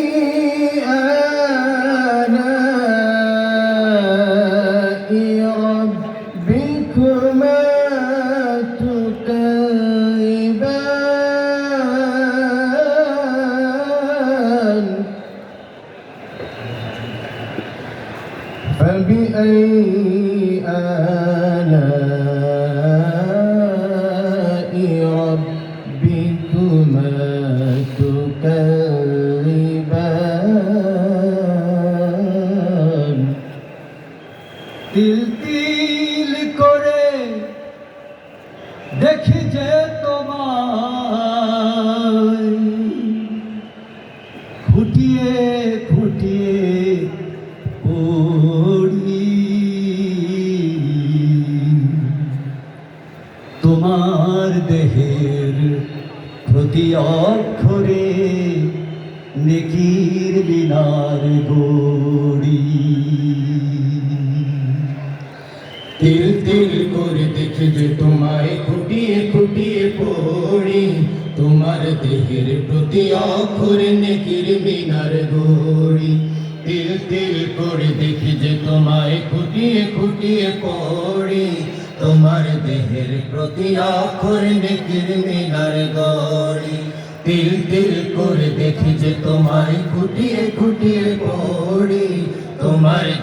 You. তিল তিল করে দেখি যে তোমার খুটিয়ে খুটিয়ে পড়ি। তোমার দেহের প্রতি অক্ষরে নেকির বিনার গড়ি। যে তোমায় খুটিয়ে খুটিয়ে পড়ি। তোমার দেহের প্রতি অক্ষরে নেকির মিনার গড়ি তিল তিল করে দেখি যে তোমায় খুটিয়ে খুটিয়ে পড়ি। তোমার দেহের প্রতি অক্ষরে নেকির মিনার গড়ি তিল তিল করে দেখি যে তোমায় খুটিয়ে খুটিয়ে পড়ি।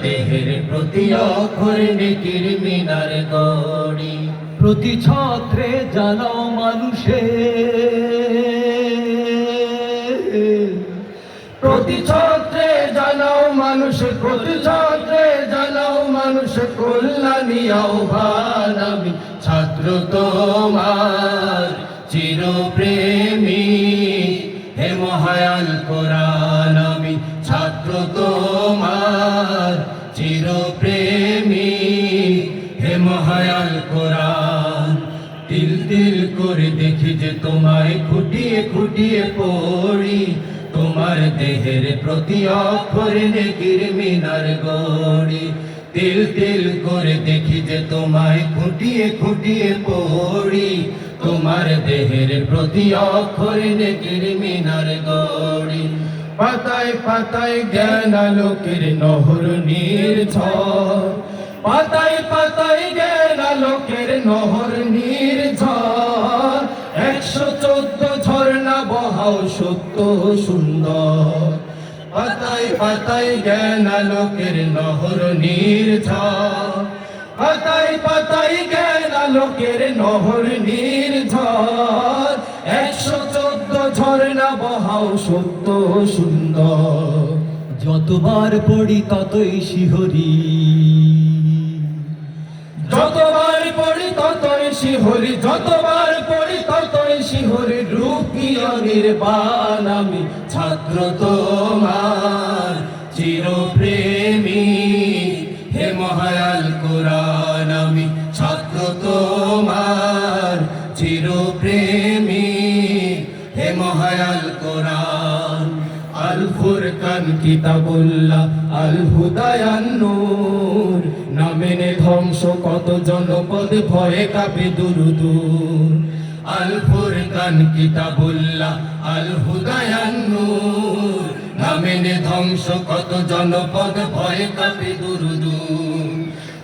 দেহের প্রতি অক্ষরে নেকির মিনার গড়ি। প্রতি ছত্রে জানাও মানুষে প্রতি ছত্রে জানাও মানুষ প্রতি ছত্রে জানাও মানুষ কল্যাণী আহ্বান আমি। ছাত্র তোমার চির প্রেমী হে মহায়াল কোরআন। মহায়াল কোরআন। তিল তিল করে দেখি যে তোমায় খুটিয়ে খুটিয়ে পড়ি। তোমার দেহের প্রতি অক্ষরে নেকির মিনার গড়ি। তিল তিল করে দেখি যে তোমায় খুটিয়ে খুটিয়ে পড়ি। তোমার দেহের প্রতি অক্ষরে নেকির মিনার গড়ি। পাতায় পাতায় জ্ঞান আলোকের নহর নির্ঝর। পাতায় পাতায় জ্ঞান আলোকের নহর নির্ঝর একশো চোদ্দ ঝর্ণা বহাও সত্য সুন্দর। পাতায় পাতায় জ্ঞান আলোকের নহর নির্ঝর পাতায় পাতায় জ্ঞান আলোকের নহর নির্ঝর একশো চোদ্দ ঝর্ণা বহাও সত্য সুন্দর। যতবার পড়ি ততই শিহরি। যতবার পড়ি ততই শিহরি, যতবার পড়ি ততই শিহরি রূপীয় নির্বাণ আমি, ছাত্র তোমার চির প্রেমী হে মহায়াল কোরআন আমি, ছাত্র তোমার চির প্রেমী হে মহায়াল কোরআন আল ফুরকান কিতাবুল্লাহ আল হুদায়ান নূর। না মেনে ধ্বংস, কত জনপদ ভয়ে কাঁপে দুরুদূর। আল ফুরকান কিতাবুল্লাহ আল হুদায়ান নূর। না মেনে ধ্বংস, কত জনপদ ভয়ে কাঁপে দুরুদূর।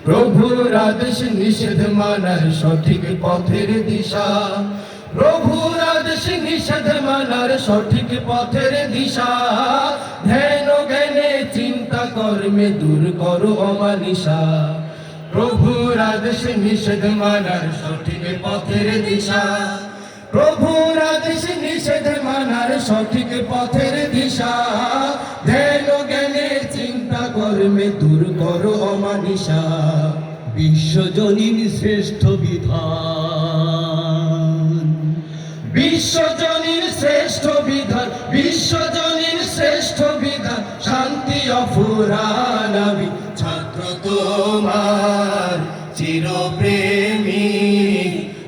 প্রভুর আদেশ নিষেধ মানার সঠিক পথের দিশা। প্রভুর আদেশ নিষেধ মানার সঠিক পথের দিশা। ধ্যান জ্ঞানে চিন্তা কর্মে দূর করো অমানিসা প্রভুর আদেশ নিষেধ মানার সঠিক পথের দিশা। প্রভুর আদেশ নিষেধ মানার সঠিক পথের দিশা। ধ্যান জ্ঞানে চিন্তা কর্মে দূর করো অমানিসা বিশ্বজনীন শ্রেষ্ঠ বিধান। বিশ্বজনীর শ্রেষ্ঠ বিধান বিশ্বজনীর শ্রেষ্ঠ বিধান, শান্তি অফুরান ছাত্র তোমার চির প্রেমী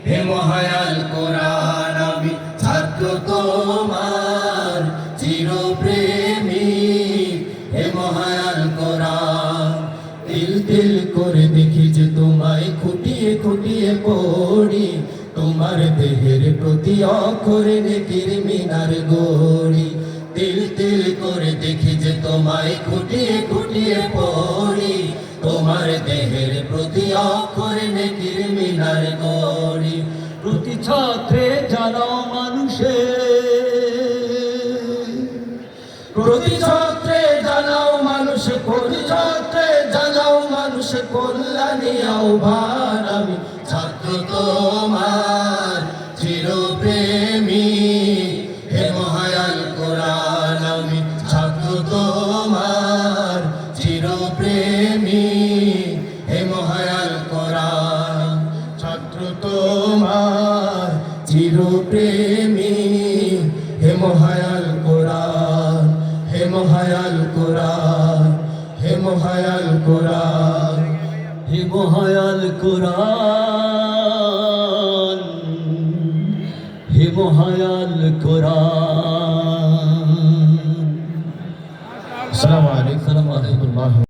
হে মহায়াল কোরআন ছাত্র তোমার চির প্রেমী হে মহায়াল কোরআন, তিল তিল করে দেখি যে তোমায় খুটিয়ে খুটিয়ে পড়ি। তোমার দেহের প্রতি অক্ষরে নেকির মিনার গড়ি। তিল তিল করে দেখি যে তোমায় খুঁটিয়ে খুঁটিয়ে পড়ি। তোমার দেহের প্রতি অক্ষরে নেকির মিনার গড়ি। প্রতি ছাত্রে জানাও মানুষে। প্রতি ছাত্রে জানাও মানুষ, প্রতি ছাত্রে জানাও মানুষ, কল্যাণী আহ্বান আমি ছাত্র তোমার চিরপ্রেমী। হে মহায়াল কোরআন, আমি ছাত্র তোমার চিরপ্রেমী। হে মহায়াল কোরআন, ছাত্র তোমার চিরপ্রেমী। হে মহায়াল কোরআন, হে মহায়াল কোরআন, হে মহায়াল কোরআন। হে মহায়াল কোরআন।